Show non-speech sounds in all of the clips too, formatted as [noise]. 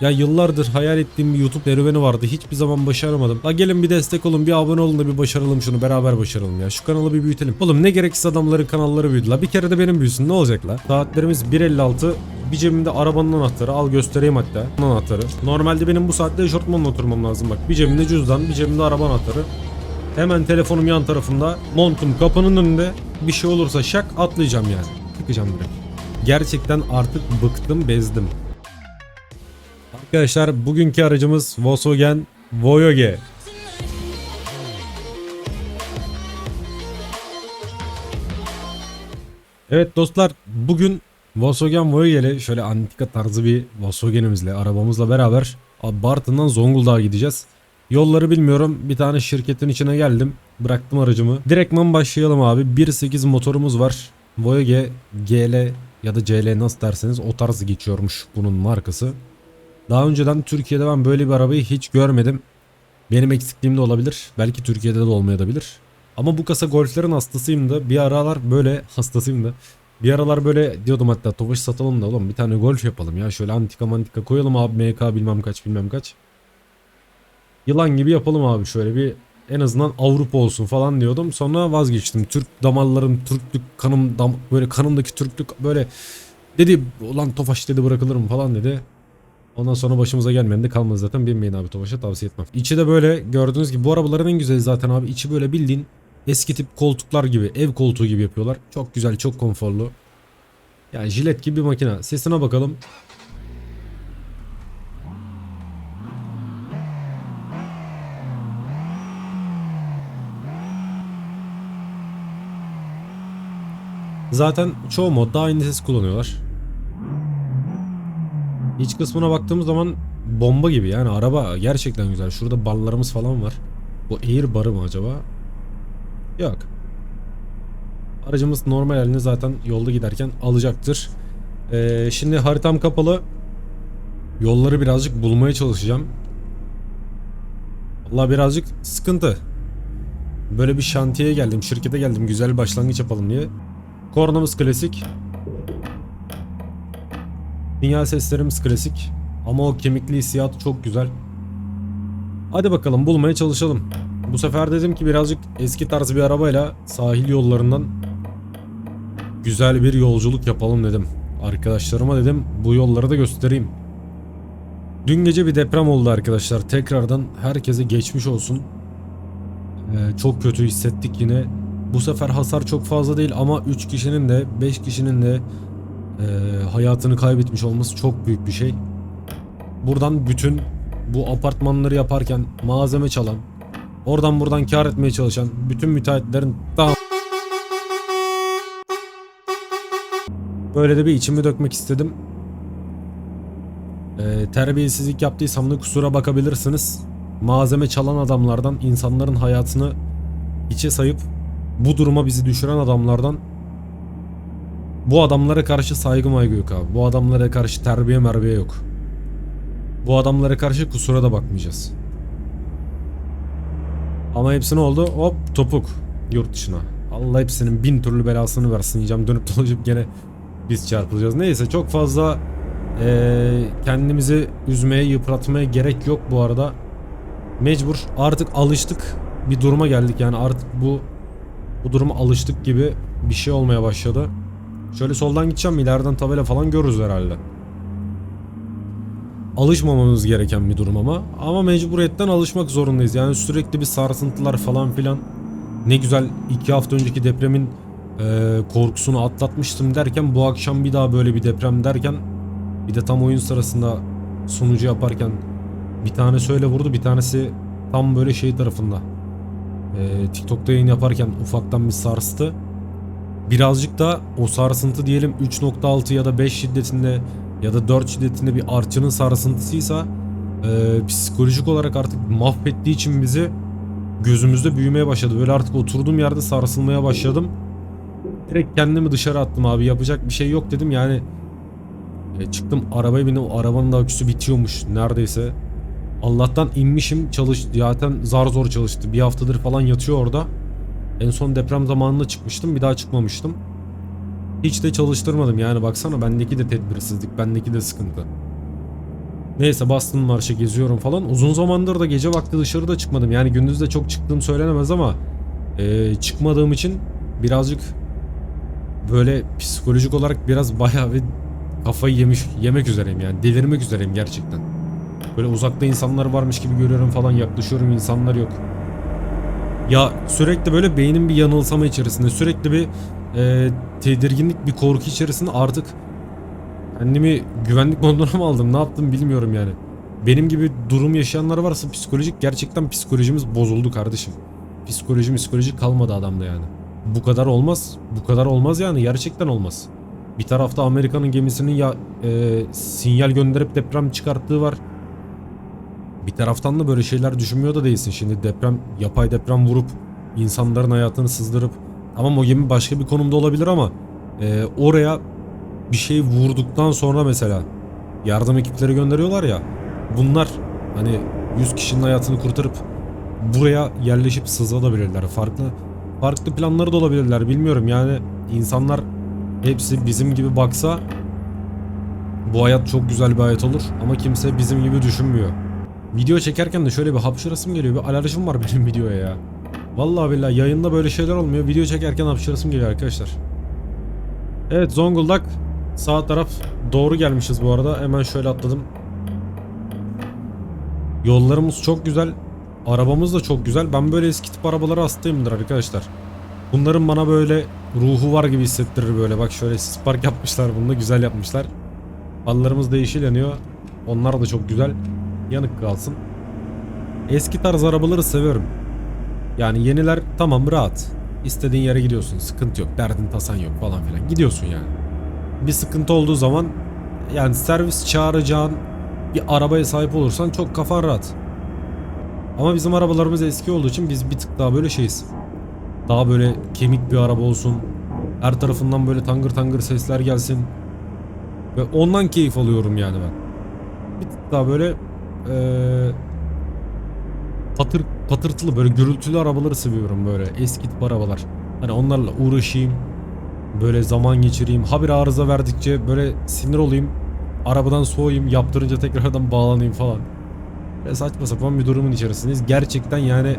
Ya yıllardır hayal ettiğim bir YouTube serüveni vardı. Hiçbir zaman başaramadım. La gelin bir destek olun, bir abone olun da bir başaralım şunu. Beraber başaralım ya. Şu kanalı bir büyütelim. Oğlum ne gereksiz adamların kanalları büyüdü la. Bir kere de benim büyüsün ne olacak la? Saatlerimiz 1.56. Bir cebimde arabanın anahtarı. Al göstereyim hatta. Anahtarı. Normalde benim bu saatte eşortmanla oturmam lazım bak. Bir cebimde cüzdan, bir cebimde araba anahtarı. Hemen telefonum yan tarafında. Montum kapının önünde. Bir şey olursa şak atlayacağım yani. Tıkacağım direkt. Gerçekten artık bıktım, bezdim. Arkadaşlar bugünkü aracımız Volkswagen Voyage. Evet dostlar bugün Volkswagen Voyage ile şöyle antika tarzı bir Volkswagen'imizle arabamızla beraber Bartın'dan Zonguldak'a gideceğiz. Yolları bilmiyorum. Bir tane şirketin içine geldim. Bıraktım aracımı. Direktman başlayalım abi. 1.8 motorumuz var. Voyage GL ya da CL nasıl derseniz o tarz geçiyormuş bunun markası. Daha önceden Türkiye'de ben böyle bir arabayı hiç görmedim. Benim eksikliğim de olabilir. Belki Türkiye'de de olmayabilir. Ama bu kasa golflerin hastasıyım da bir aralar böyle hastasıyım da. Bir aralar böyle diyordum hatta Tofaş satalım da oğlum bir tane golf yapalım ya. Şöyle antika mantika koyalım abi MK bilmem kaç bilmem kaç. Yılan gibi yapalım abi şöyle bir en azından Avrupa olsun falan diyordum. Sonra vazgeçtim. Türk damarlarım, Türklük kanım dam, böyle kanımdaki Türklük böyle dedi ulan Tofaş dedi bırakılır mı falan dedi. Ondan sonra başımıza gelmeyen de kalmadı zaten. Binmeyin abi Tofaş'a tavsiye etmem. İçi de böyle gördüğünüz gibi bu arabaların en güzeli zaten abi. İçi böyle bildiğin eski tip koltuklar gibi, ev koltuğu gibi yapıyorlar. Çok güzel, çok konforlu. Yani jilet gibi bir makine. Sesine bakalım. Zaten çoğu modda aynı ses kullanıyorlar. İç kısmına baktığımız zaman bomba gibi yani araba gerçekten güzel. Şurada barlarımız falan var. Bu air barı mı acaba? Yok. Aracımız normal halini zaten yolda giderken alacaktır. Ee, şimdi haritam kapalı. Yolları birazcık bulmaya çalışacağım. Valla birazcık sıkıntı. Böyle bir şantiyeye geldim, şirkete geldim. Güzel bir başlangıç yapalım diye. Kornamız klasik. Dünya seslerimiz klasik. Ama o kemikli hissiyat çok güzel. Hadi bakalım bulmaya çalışalım. Bu sefer dedim ki birazcık eski tarz bir arabayla sahil yollarından güzel bir yolculuk yapalım dedim. Arkadaşlarıma dedim bu yolları da göstereyim. Dün gece bir deprem oldu arkadaşlar. Tekrardan herkese geçmiş olsun. Ee, çok kötü hissettik yine. Bu sefer hasar çok fazla değil ama 3 kişinin de 5 kişinin de e, hayatını kaybetmiş olması çok büyük bir şey. Buradan bütün bu apartmanları yaparken malzeme çalan, oradan buradan kar etmeye çalışan bütün müteahhitlerin tam böyle de bir içimi dökmek istedim. E, terbiyesizlik yaptıysam da kusura bakabilirsiniz. Malzeme çalan adamlardan insanların hayatını içe sayıp bu duruma bizi düşüren adamlardan bu adamlara karşı saygı maygı yok abi. Bu adamlara karşı terbiye merbiye yok. Bu adamlara karşı kusura da bakmayacağız. Ama hepsi ne oldu? Hop topuk yurt dışına. Allah hepsinin bin türlü belasını versin diyeceğim. Dönüp [laughs] dolaşıp gene biz çarpılacağız. Neyse çok fazla eee, kendimizi üzmeye, yıpratmaya gerek yok bu arada. Mecbur artık alıştık bir duruma geldik yani artık bu bu duruma alıştık gibi bir şey olmaya başladı. Şöyle soldan gideceğim ileriden tabela falan görürüz herhalde. Alışmamamız gereken bir durum ama. Ama mecburiyetten alışmak zorundayız. Yani sürekli bir sarsıntılar falan filan. Ne güzel iki hafta önceki depremin e, korkusunu atlatmıştım derken bu akşam bir daha böyle bir deprem derken bir de tam oyun sırasında sunucu yaparken bir tane söyle vurdu bir tanesi tam böyle şey tarafında. E, TikTok'ta yayın yaparken ufaktan bir sarstı birazcık da o sarsıntı diyelim 3.6 ya da 5 şiddetinde ya da 4 şiddetinde bir artçının sarsıntısıysa e, psikolojik olarak artık mahvettiği için bizi gözümüzde büyümeye başladı. Böyle artık oturduğum yerde sarsılmaya başladım. Direkt kendimi dışarı attım abi yapacak bir şey yok dedim yani e, çıktım arabaya bindim arabanın da aküsü bitiyormuş neredeyse. Allah'tan inmişim çalış zaten zar zor çalıştı bir haftadır falan yatıyor orada. En son deprem zamanında çıkmıştım bir daha çıkmamıştım. Hiç de çalıştırmadım yani baksana bendeki de tedbirsizlik bendeki de sıkıntı. Neyse Boston Marş'a geziyorum falan. Uzun zamandır da gece vakti dışarıda çıkmadım. Yani gündüz de çok çıktığım söylenemez ama e, çıkmadığım için birazcık böyle psikolojik olarak biraz [laughs] bayağı bir kafayı yemiş yemek üzereyim yani delirmek üzereyim gerçekten. Böyle uzakta insanlar varmış gibi görüyorum falan yaklaşıyorum insanlar yok. Ya sürekli böyle beynim bir yanılsama içerisinde sürekli bir e, tedirginlik bir korku içerisinde artık kendimi güvenlik [laughs] moduna mı aldım ne yaptım bilmiyorum yani. Benim gibi durum yaşayanlar varsa psikolojik gerçekten psikolojimiz bozuldu kardeşim. Psikoloji psikoloji kalmadı adamda yani. Bu kadar olmaz. Bu kadar olmaz yani gerçekten olmaz. Bir tarafta Amerika'nın gemisinin ya e, sinyal gönderip deprem çıkarttığı var. Bir taraftan da böyle şeyler düşünmüyor da değilsin. Şimdi deprem, yapay deprem vurup insanların hayatını sızdırıp ama o gemi başka bir konumda olabilir ama e, oraya bir şey vurduktan sonra mesela yardım ekipleri gönderiyorlar ya. Bunlar hani 100 kişinin hayatını kurtarıp buraya yerleşip sızabilirler. Farklı farklı planları da olabilirler. Bilmiyorum yani insanlar hepsi bizim gibi baksa bu hayat çok güzel bir hayat olur ama kimse bizim gibi düşünmüyor. Video çekerken de şöyle bir hapşırasım geliyor. Bir alerjim var benim videoya ya. Vallahi billahi yayında böyle şeyler olmuyor. Video çekerken hapşırasım geliyor arkadaşlar. Evet Zonguldak sağ taraf doğru gelmişiz bu arada. Hemen şöyle atladım. Yollarımız çok güzel. Arabamız da çok güzel. Ben böyle eski tip arabalara hastayımdır arkadaşlar. Bunların bana böyle ruhu var gibi hissettirir böyle. Bak şöyle park yapmışlar bunu da güzel yapmışlar. Ballarımız da yeşil yanıyor. Onlar da çok güzel. Yanık kalsın. Eski tarz arabaları seviyorum. Yani yeniler tamam rahat. İstediğin yere gidiyorsun. Sıkıntı yok. Derdin tasan yok falan filan. Gidiyorsun yani. Bir sıkıntı olduğu zaman yani servis çağıracağın bir arabaya sahip olursan çok kafan rahat. Ama bizim arabalarımız eski olduğu için biz bir tık daha böyle şeyiz. Daha böyle kemik bir araba olsun. Her tarafından böyle tangır tangır sesler gelsin. Ve ondan keyif alıyorum yani ben. Bir tık daha böyle eee patır patırtılı böyle gürültülü arabaları seviyorum böyle eski tip arabalar. Hani onlarla uğraşayım. Böyle zaman geçireyim. Ha bir arıza verdikçe böyle sinir olayım. Arabadan soğuyayım. Yaptırınca tekrardan bağlanayım falan. Böyle saçma sapan bir durumun içerisindeyiz. Gerçekten yani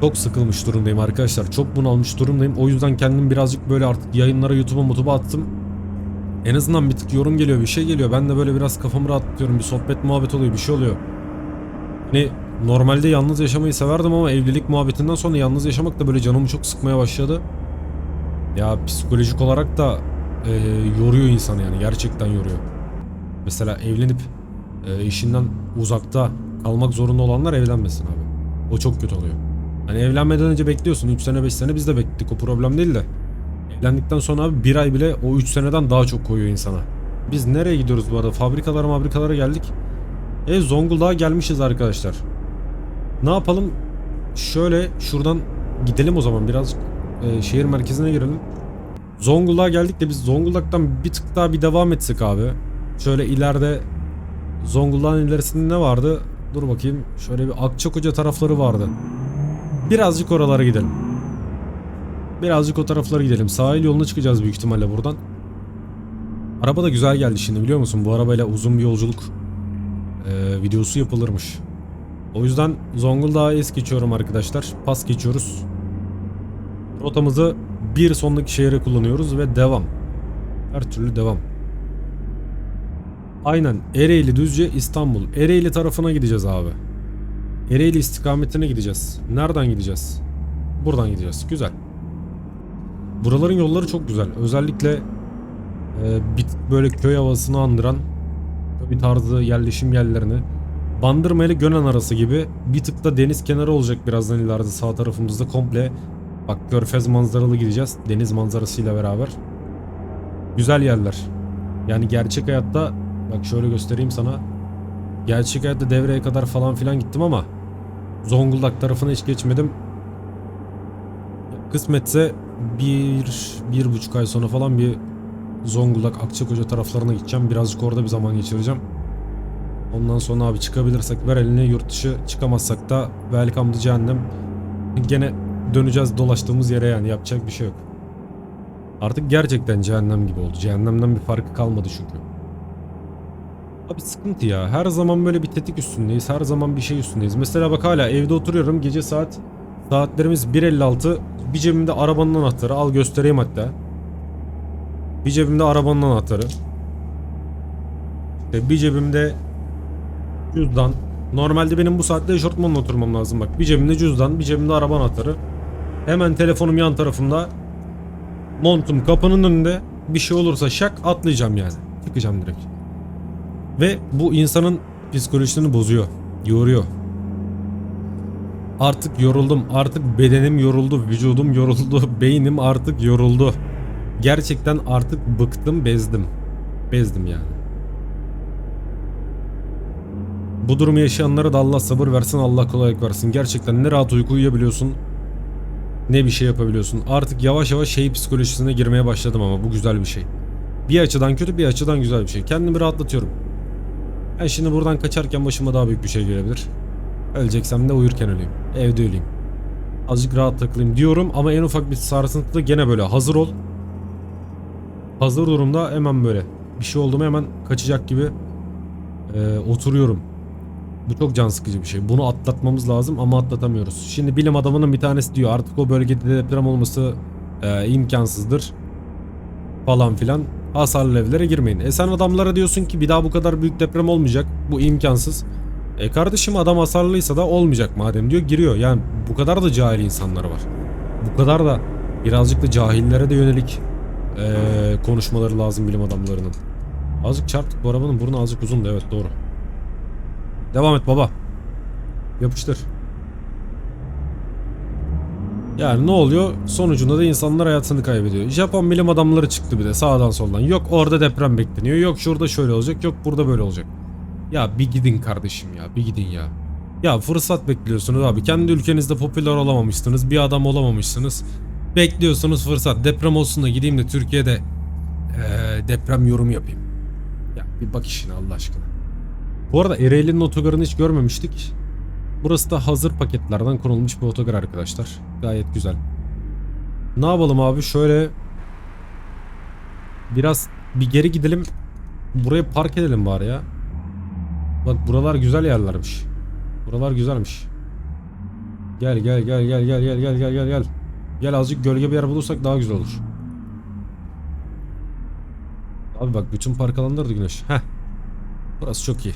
çok sıkılmış durumdayım arkadaşlar. Çok bunalmış durumdayım. O yüzden kendim birazcık böyle artık yayınlara YouTube'a mutuba attım. En azından bir tık yorum geliyor, bir şey geliyor. Ben de böyle biraz kafamı rahatlatıyorum. Bir sohbet muhabbet oluyor, bir şey oluyor. Hani normalde yalnız yaşamayı severdim ama evlilik muhabbetinden sonra yalnız yaşamak da böyle canımı çok sıkmaya başladı. Ya psikolojik olarak da e, yoruyor insanı yani gerçekten yoruyor. Mesela evlenip e, eşinden uzakta kalmak zorunda olanlar evlenmesin abi. O çok kötü oluyor. Hani evlenmeden önce bekliyorsun 3 sene 5 sene biz de bekledik o problem değil de. Evlendikten sonra abi bir ay bile o 3 seneden daha çok koyuyor insana. Biz nereye gidiyoruz bu arada? Fabrikalara fabrikalara geldik. E Zonguldak'a gelmişiz arkadaşlar. Ne yapalım? Şöyle şuradan gidelim o zaman biraz e, şehir merkezine girelim. Zonguldak'a geldik de biz Zonguldak'tan bir tık daha bir devam etsek abi. Şöyle ileride Zonguldak'ın ilerisinde ne vardı? Dur bakayım. Şöyle bir Akçakoca tarafları vardı. Birazcık oralara gidelim. Birazcık o taraflara gidelim. Sahil yoluna çıkacağız büyük ihtimalle buradan. Araba da güzel geldi şimdi biliyor musun? Bu arabayla uzun bir yolculuk e, videosu yapılırmış. O yüzden Zonguldak'a es geçiyorum arkadaşlar. Pas geçiyoruz. Rotamızı bir sonraki şehre kullanıyoruz ve devam. Her türlü devam. Aynen Ereğli Düzce İstanbul. Ereğli tarafına gideceğiz abi. Ereğli istikametine gideceğiz. Nereden gideceğiz? Buradan gideceğiz. Güzel. Buraların yolları çok güzel. Özellikle e, bir tık böyle köy havasını andıran bir tarzı yerleşim yerlerini. Bandırma ile Gönen arası gibi bir tık da deniz kenarı olacak birazdan ileride sağ tarafımızda komple. Bak körfez manzaralı gideceğiz deniz manzarasıyla beraber. Güzel yerler. Yani gerçek hayatta bak şöyle göstereyim sana. Gerçek hayatta devreye kadar falan filan gittim ama Zonguldak tarafına hiç geçmedim. Kısmetse bir, bir buçuk ay sonra falan bir Zonguldak, Akçakoca taraflarına gideceğim. Birazcık orada bir zaman geçireceğim. Ondan sonra abi çıkabilirsek ver elini yurt dışı çıkamazsak da welcome to cehennem. Gene döneceğiz dolaştığımız yere yani yapacak bir şey yok. Artık gerçekten cehennem gibi oldu. Cehennemden bir farkı kalmadı çünkü. Abi sıkıntı ya. Her zaman böyle bir tetik üstündeyiz. Her zaman bir şey üstündeyiz. Mesela bak hala evde oturuyorum. Gece saat saatlerimiz 1.56. Bir cebimde arabanın anahtarı. Al göstereyim hatta. Bir cebimde arabanın anahtarı. İşte bir cebimde cüzdan. Normalde benim bu saatte eşortmanla oturmam lazım bak. Bir cebimde cüzdan, bir cebimde araba anahtarı. Hemen telefonum yan tarafımda. Montum kapının önünde. Bir şey olursa şak atlayacağım yani. Çıkacağım direkt. Ve bu insanın psikolojisini bozuyor. Yoruyor. Artık yoruldum. Artık bedenim yoruldu. Vücudum yoruldu. [laughs] Beynim artık yoruldu. Gerçekten artık bıktım, bezdim. Bezdim yani. Bu durumu yaşayanlara da Allah sabır versin, Allah kolaylık versin. Gerçekten ne rahat uyku uyuyabiliyorsun, ne bir şey yapabiliyorsun. Artık yavaş yavaş şey psikolojisine girmeye başladım ama bu güzel bir şey. Bir açıdan kötü, bir açıdan güzel bir şey. Kendimi rahatlatıyorum. Ben şimdi buradan kaçarken başıma daha büyük bir şey gelebilir. Öleceksem de uyurken öleyim. Evde öleyim. Azıcık rahat takılayım diyorum ama en ufak bir sarsıntıda gene böyle hazır ol. Hazır durumda hemen böyle. Bir şey oldu mu hemen kaçacak gibi e, oturuyorum. Bu çok can sıkıcı bir şey. Bunu atlatmamız lazım ama atlatamıyoruz. Şimdi bilim adamının bir tanesi diyor artık o bölgede deprem olması e, imkansızdır. Falan filan. Hasarlı evlere girmeyin. E sen adamlara diyorsun ki bir daha bu kadar büyük deprem olmayacak. Bu imkansız. E kardeşim adam hasarlıysa da olmayacak madem diyor giriyor. Yani bu kadar da cahil insanlar var. Bu kadar da birazcık da cahillere de yönelik e, konuşmaları lazım bilim adamlarının. Azıcık çarptık bu arabanın burnu azıcık uzundu evet doğru. Devam et baba. Yapıştır. Yani ne oluyor? Sonucunda da insanlar hayatını kaybediyor. Japon bilim adamları çıktı bir de sağdan soldan. Yok orada deprem bekleniyor. Yok şurada şöyle olacak. Yok burada böyle olacak. Ya bir gidin kardeşim ya. Bir gidin ya. Ya fırsat bekliyorsunuz abi. Kendi ülkenizde popüler olamamışsınız. Bir adam olamamışsınız. Bekliyorsunuz fırsat. Deprem olsun da gideyim de Türkiye'de eee, deprem yorum yapayım. Ya bir bak işine Allah aşkına. Bu arada Ereğli'nin otogarını hiç görmemiştik. Burası da hazır paketlerden konulmuş bir otogar arkadaşlar. Gayet güzel. Ne yapalım abi şöyle biraz bir geri gidelim. Buraya park edelim bari ya. Bak buralar güzel yerlermiş. Buralar güzelmiş. Gel gel gel gel gel gel gel gel gel gel. Gel azıcık gölge bir yer bulursak daha güzel olur. Abi bak bütün park alanları güneş. Heh. Burası çok iyi.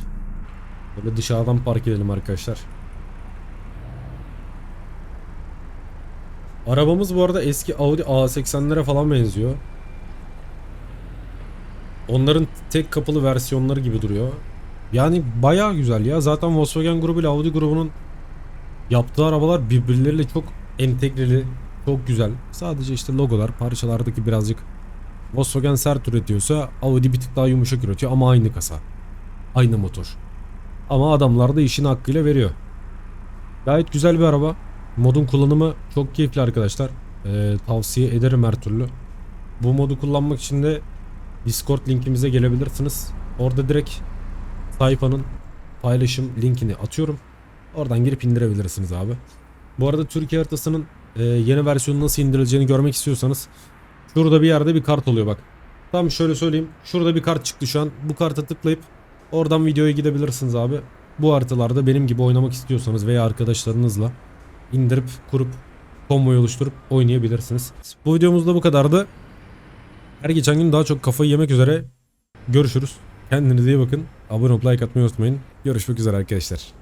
Böyle dışarıdan park edelim arkadaşlar. Arabamız bu arada eski Audi A80'lere falan benziyor. Onların tek kapılı versiyonları gibi duruyor. Yani bayağı güzel ya. Zaten Volkswagen grubu ile Audi grubunun yaptığı arabalar birbirleriyle çok entegreli, çok güzel. Sadece işte logolar, parçalardaki birazcık Volkswagen sert üretiyorsa Audi bir tık daha yumuşak üretiyor ama aynı kasa. Aynı motor. Ama adamlar da işini hakkıyla veriyor. Gayet güzel bir araba. Modun kullanımı çok keyifli arkadaşlar. Ee, tavsiye ederim her türlü. Bu modu kullanmak için de Discord linkimize gelebilirsiniz. Orada direkt sayfanın paylaşım linkini atıyorum. Oradan girip indirebilirsiniz abi. Bu arada Türkiye haritasının e, yeni versiyonu nasıl indirileceğini görmek istiyorsanız şurada bir yerde bir kart oluyor bak. Tam şöyle söyleyeyim. Şurada bir kart çıktı şu an. Bu karta tıklayıp oradan videoya gidebilirsiniz abi. Bu haritalarda benim gibi oynamak istiyorsanız veya arkadaşlarınızla indirip kurup komboyu oluşturup oynayabilirsiniz. Bu videomuz da bu kadardı. Her geçen gün daha çok kafayı yemek üzere görüşürüz. Kendinize iyi bakın. Abone olup like atmayı unutmayın. Görüşmek üzere arkadaşlar.